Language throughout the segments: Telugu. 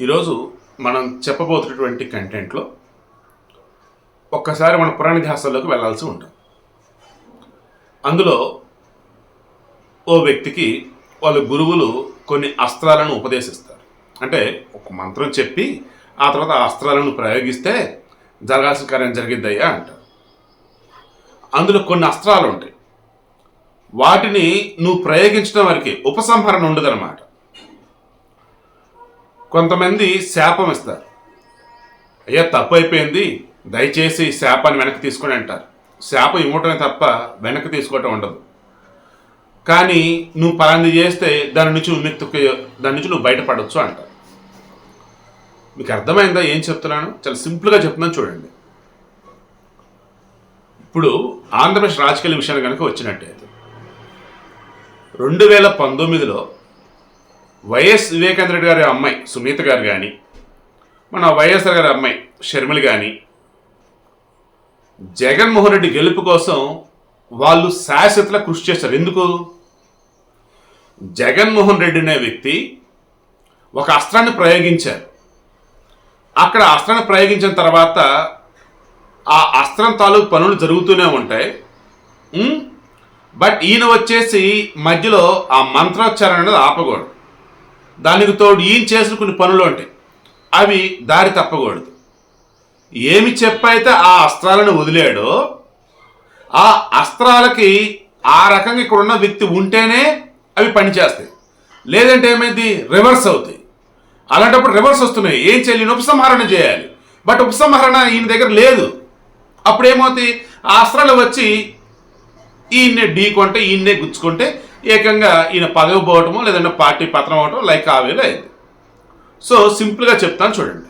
ఈరోజు మనం చెప్పబోతున్నటువంటి కంటెంట్లో ఒక్కసారి మన పురాణ వెళ్ళాల్సి ఉంటుంది. అందులో ఓ వ్యక్తికి వాళ్ళ గురువులు కొన్ని అస్త్రాలను ఉపదేశిస్తారు. అంటే ఒక మంత్రం చెప్పి ఆ తర్వాత ఆ అస్త్రాలను ప్రయోగిస్తే జరగాల్సిన కార్యం జరిగిద్దయ్యా అంటారు. అందులో కొన్ని అస్త్రాలు ఉంటాయి. వాటిని నువ్వు ప్రయోగించడం వరకే ఉపసంహరణ ఉండదన్నమాట. కొంతమంది శాపం ఇస్తారు. అయ్యా తప్పు అయిపోయింది దయచేసి శాపాన్ని వెనక్కి తీసుకొని అంటారు. శాపం ఇవ్వటమే తప్ప వెనక్కి తీసుకోవటం ఉండదు. కానీ నువ్వు పలాంది చేస్తే దాని నుంచి విముక్తి దాని నుంచి నువ్వు బయటపడవచ్చు అంటారు. మీకు అర్థమైందా ఏం చెప్తున్నాను? చాలా సింపుల్గా చెప్తున్నాను చూడండి. ఇప్పుడు ఆంధ్రప్రదేశ్ రాజకీయ విషయాన్ని కనుక వచ్చినట్టయితే రెండు వేల పంతొమ్మిదిలో వైఎస్ వివేకానంద రెడ్డి గారి అమ్మాయి సునీత గారు కానీ మన వైఎస్ఆర్ గారి అమ్మాయి షర్మిల కానీ జగన్మోహన్ రెడ్డి గెలుపు కోసం వాళ్ళు శాశ్వతలా కృషి చేస్తారు. ఎందుకు? జగన్మోహన్ రెడ్డి అనే వ్యక్తి ఒక అస్త్రాన్ని ప్రయోగించారు. అక్కడ అస్త్రాన్ని ప్రయోగించిన తర్వాత ఆ అస్త్రం తాలూకు పనులు జరుగుతూనే ఉంటాయి. బట్ ఈయన వచ్చేసి మధ్యలో ఆ మంత్రోచ్చారణ అనేది ఆపకూడదు. దానికి తోడు ఈయన చేసిన కొన్ని పనులు ఉంటాయి అవి దారి తప్పకూడదు. ఏమి చెప్పైతే ఆ అస్త్రాలను వదిలాడో ఆ అస్త్రాలకి ఆ రకంగా ఇక్కడ ఉన్న వ్యక్తి ఉంటేనే అవి పనిచేస్తాయి. లేదంటే ఏమైంది? రివర్స్ అవుతాయి. అలాంటప్పుడు రివర్స్ వస్తున్నాయి. ఏం చేయాలి? ఉపసంహరణ చేయాలి. బట్ ఉపసంహరణ ఈయన దగ్గర లేదు. అప్పుడు ఏమవుతాయి ఆ అస్త్రాలు వచ్చి ఈయన్నే ఢీకొంటే ఈయన్నే గుచ్చుకుంటే ఏకంగా ఈయన పదవి పోవటమో లేదంటే పార్టీ పత్రం అవటం లైక్ ఆ అయింది. సో సింపుల్గా చెప్తాను చూడండి.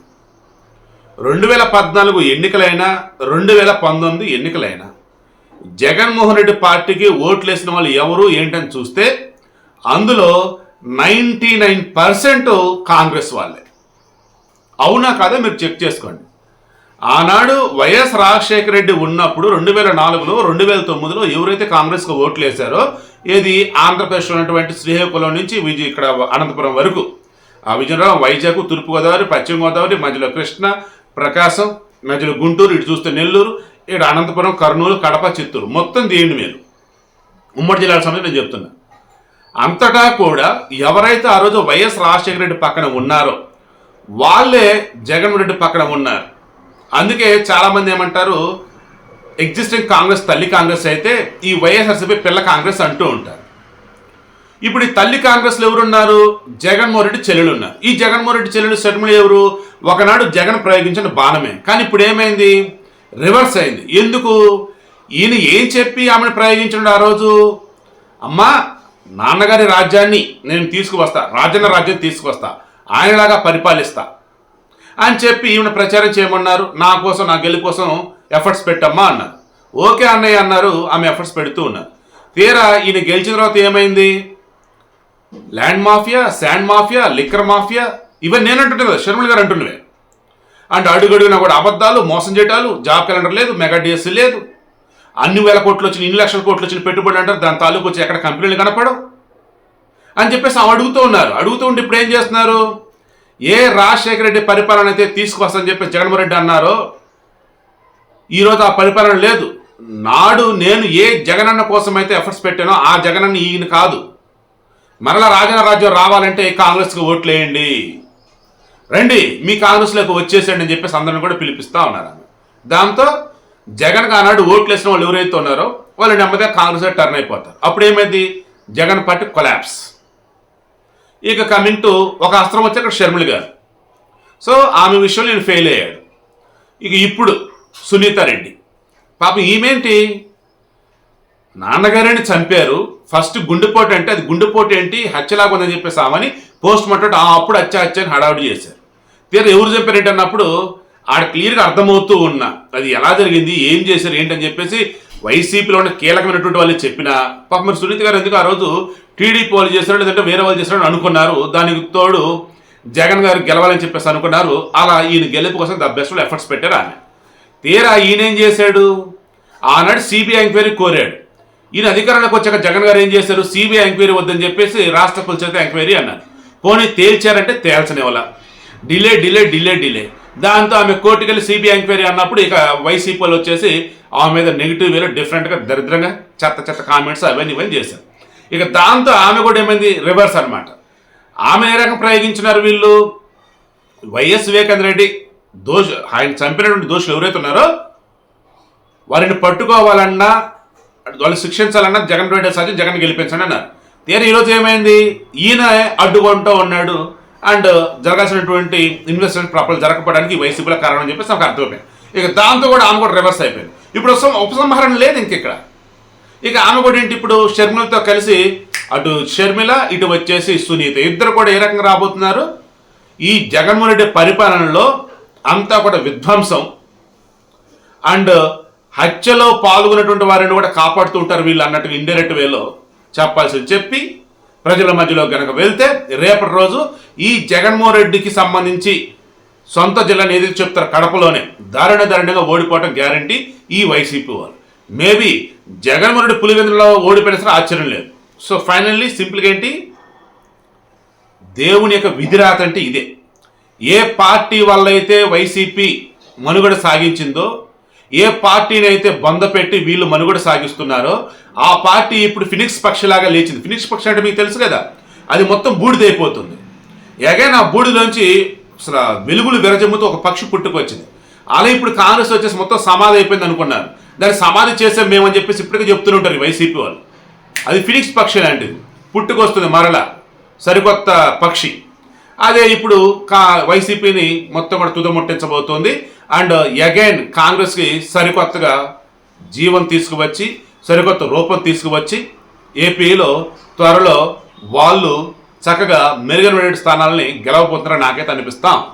రెండు వేల పద్నాలుగు ఎన్నికలైనా రెండు వేల పంతొమ్మిది ఎన్నికలైనా జగన్మోహన్ రెడ్డి పార్టీకి ఓట్లు వేసిన వాళ్ళు ఎవరు ఏంటని చూస్తే అందులో నైంటీ నైన్ పర్సెంట్ కాంగ్రెస్ వాళ్ళే. అవునా కాదా మీరు చెక్ చేసుకోండి. ఆనాడు వైఎస్ రాజశేఖర రెడ్డి ఉన్నప్పుడు రెండు వేల నాలుగులో రెండు వేల తొమ్మిదిలో ఎవరైతే కాంగ్రెస్కు ఓట్లు వేశారో ఏది? ఆంధ్రప్రదేశ్లో ఉన్నటువంటి శ్రీకాకుళం నుంచి విజయ ఇక్కడ అనంతపురం వరకు. ఆ విజయనగరం వైజాగ్ తూర్పుగోదావరి పశ్చిమ గోదావరి మధ్యలో కృష్ణ ప్రకాశం మధ్యలో గుంటూరు ఇటు చూస్తే నెల్లూరు ఇక్కడ అనంతపురం కర్నూలు కడప చిత్తూరు. మొత్తం దేయండి మీరు. ఉమ్మడి జిల్లాల సమయం నేను చెప్తున్నా. అంతటా కూడా ఎవరైతే ఆ రోజు వైఎస్ రాజశేఖర రెడ్డి పక్కన ఉన్నారో వాళ్ళే జగన్మోహన్ రెడ్డి పక్కన ఉన్నారు. అందుకే చాలామంది ఏమంటారు ఎగ్జిస్టింగ్ కాంగ్రెస్ తల్లి కాంగ్రెస్ అయితే ఈ వైఎస్ఆర్సీపీ పిల్ల కాంగ్రెస్ అంటూ ఉంటారు. ఇప్పుడు ఈ తల్లి కాంగ్రెస్లో ఎవరున్నారు? జగన్మోహన్ రెడ్డి చెల్లెలు ఉన్నారు. ఈ జగన్మోహన్ రెడ్డి చెల్లెలు సెటిల్మెంట్ ఎవరు? ఒకనాడు జగన్ ప్రయోగించిన బాణమే. కానీ ఇప్పుడు ఏమైంది? రివర్స్ అయింది. ఎందుకు? ఈయన ఏం చెప్పి ఆమెను ప్రయోగించండి ఆ రోజు? అమ్మా నాన్నగారి రాజ్యాన్ని నేను తీసుకువస్తా. రాజన్న రాజ్యం తీసుకువస్తా. ఆయనలాగా పరిపాలిస్తా. అని చెప్పి ఈమెను ప్రచారం చేయమన్నారు. నా కోసం నా గెలు కోసం ఎఫర్ట్స్ పెట్టమ్మా అన్నారు. ఓకే అన్నయ్య అన్నారు ఆమె ఎఫర్ట్స్ పెడుతూ ఉన్నారు తీరా ఈయన గెలిచిన తర్వాత ఏమైంది? Land mafia sand mafia liquor mafia ఇవన్నీ నేను అంటుంటే కదా శర్మల గారు అంటున్నవే అంటే అడుగడుగునా కూడా అబద్ధాలు మోసం చేయటాలు జాబ్ క్యాలెండర్ లేదు మెగా డిఎస్సీ లేదు. అన్ని వేల కోట్లు వచ్చిన ఇన్ని లక్షల కోట్లు వచ్చిన పెట్టుబడి అంటారు దాని తాలూకు వచ్చి ఎక్కడ కంపెనీలు కనపడవు? అని చెప్పేసి ఆమె అడుగుతూ ఉన్నారు. అడుగుతూ ఉంటే ఇప్పుడు ఏం చేస్తున్నారు? ఏ రాజశేఖర రెడ్డి పరిపాలన అయితే తీసుకొస్తానని చెప్పి జగన్మోహన్ రెడ్డి అన్నారో ఈరోజు ఆ పరిపాలన లేదు. నాడు నేను ఏ జగనన్న కోసం అయితే ఎఫర్ట్స్ పెట్టానో ఆ జగనన్న ఈయన కాదు. మరలా రాజన రాజ్యం రావాలంటే కాంగ్రెస్కి ఓట్లు వేయండి రండి మీ కాంగ్రెస్లోకి వచ్చేసండి అని చెప్పేసి అందరిని కూడా పిలిపిస్తా ఉన్నారు ఆమె. దాంతో జగన్ ఆనాడు ఓట్లు వేసిన వాళ్ళు ఎవరైతే ఉన్నారో వాళ్ళు నెమ్మదిగా కాంగ్రెస్ టర్న్ అయిపోతారు. అప్పుడు ఏమైంది? జగన్ పార్టీ కొలాప్స్ ఇక కమింగ్ టు ఒక అస్త్రం వచ్చి అక్కడ షర్మిల గారు. సో ఆమె విషయంలో నేను ఫెయిల్ అయ్యాడు. ఇక ఇప్పుడు సునీతారెడ్డి పాపం ఈమెంటి? నాన్నగారిని చంపారు. ఫస్ట్ గుండెపోటు అంటే అది గుండెపోటు ఏంటి? హత్యలాగా ఉందని చెప్పేసి ఆమెని పోస్ట్ మార్టం ఆ అప్పుడు హత్య హత్య అని హడావుడి చేశారు. తీరా ఎవరు చెప్పారంటే అన్నప్పుడు ఆడ క్లియర్గా అర్థమవుతూ ఉన్నా అది ఎలా జరిగింది ఏం చేశారు ఏంటని చెప్పేసి వైసీపీలో ఉన్న కీలకమైనటువంటి వాళ్ళు చెప్పిన పాప మరి సునీత గారు ఎందుకు ఆ రోజు టీడీపీ వాళ్ళు చేశారు లేదంటే వేరే వాళ్ళు చేశారని అనుకున్నారు. దానికి తోడు జగన్ గారు గెలవాలని చెప్పేసి అనుకున్నారు. అలా ఈయన గెలుపు కోసం ద బెస్ట్ ఎఫర్ట్స్ పెట్టారు ఆమె. తీరా ఈయనేం చేశాడు? ఆనాడు సిబిఐ ఎంక్వైరీ కోరాడు. ఈయన అధికారంలోకి వచ్చాక జగన్ గారు ఏం చేశారు? సిబిఐ ఎంక్వైరీ వద్దని చెప్పేసి రాష్ట్ర పులిచేత ఎంక్వైరీ అన్నారు. పోనీ తేల్చారంటే తేల్చనివ్వాల డిలే డిలే డిలే డిలే. దాంతో ఆమె కోర్టుకెళ్ళి సిబిఐ ఎంక్వైరీ అన్నప్పుడు ఇక వైసీపీలో వచ్చేసి ఆమె మీద నెగిటివ్ వేలో డిఫరెంట్గా దరిద్రంగా చెత్త చెత్త కామెంట్స్ అవన్నీ ఇవన్నీ చేశారు. ఇక దాంతో ఆమె కూడా ఏమైంది? రివర్స్ అన్నమాట. ఆమె ఏ రకం ప్రయోగించినారు వీళ్ళు? వైఎస్ వివేకానంద రెడ్డి దోష ఆయన చంపినటువంటి దోషులు ఎవరైతే ఉన్నారో వారిని పట్టుకోవాలన్నా వాళ్ళు శిక్షించాలన్నా జగన్ రెడ్డి సాధ్యం జగన్ గెలిపించండి అన్నారు. తీరా ఈరోజు ఏమైంది? ఈయన అడ్డుకుంటూ ఉన్నాడు. అండ్ జరగాల్సినటువంటి ఇన్వెస్ట్మెంట్ ప్రాపర్ జరగకపోవడానికి వైసీపీలో కారణం అని చెప్పేసి నాకు అర్థమైపోయింది. ఇక దాంతో కూడా ఆమె కూడా రివర్స్ అయిపోయింది. ఇప్పుడు ఉపసంహరణ లేదు ఇంక ఇక్కడ. ఇక ఆమె కూడా ఏంటి ఇప్పుడు షర్మిలతో కలిసి అటు షర్మిల ఇటు వచ్చేసి సునీత. ఇద్దరు కూడా ఏ రకంగా రాబోతున్నారు? ఈ జగన్మోహన్ రెడ్డి పరిపాలనలో అంతా కూడా విధ్వంసం. అండ్ హత్యలో పాల్గొన్నటువంటి వారిని కూడా కాపాడుతూ ఉంటారు వీళ్ళు అన్నట్టుగా ఇండైరెక్ట్ వేలో చెప్పాల్సింది చెప్పి ప్రజల మధ్యలో కనుక వెళ్తే రేపటి రోజు ఈ జగన్మోహన్ రెడ్డికి సంబంధించి సొంత జిల్లాని ఏదైతే చెప్తారు కడపలోనే. దారుణ దారుణంగా ఓడిపోవటం గ్యారంటీ ఈ వైసీపీ వాళ్ళు. మేబీ జగన్మోహన్ రెడ్డి పులివెందులలో ఓడిపోయిన సరే ఆశ్చర్యం లేదు. సో ఫైనల్లీ సింపుల్గా ఏంటి? దేవుని యొక్క విధిరాత అంటే ఇదే. ఏ పార్టీ వల్ల అయితే వైసీపీ మనుగడ సాగించిందో ఏ పార్టీని అయితే బంద పెట్టి వీళ్ళు మనుగడ సాగిస్తున్నారో ఆ పార్టీ ఇప్పుడు ఫినిక్స్ పక్షిలాగా లేచింది. ఫినిక్స్ పక్షి అంటే మీకు తెలుసు కదా అది మొత్తం బూడిదైపోతుంది. ఎగైనా ఆ బూడిలోంచి అసలు వెలుగులు విరజమ్ముతూ ఒక పక్షి పుట్టుకొచ్చింది. అలా ఇప్పుడు కాంగ్రెస్ వచ్చేసి మొత్తం సమాధి అయిపోయింది అనుకున్నారు. దాన్ని సమాధి చేసాం మేమని చెప్పేసి ఇప్పటికే చెప్తుంటారు వైసీపీ వాళ్ళు. అది ఫినిక్స్ పక్షి లాంటిది. పుట్టుకొస్తుంది మరల. సరికొత్త పక్షి. అదే ఇప్పుడు కా వైసీపీని మొత్తం కూడా తుదముట్టించబోతోంది. అండ్ అగైన్ కాంగ్రెస్కి సరికొత్తగా జీవం తీసుకువచ్చి సరికొత్త రూపం తీసుకువచ్చి ఏపీలో త్వరలో వాళ్ళు చక్కగా మెరుగైన స్థానాలని గెలవబోతున్నారని నాకైతే అనిపిస్తాం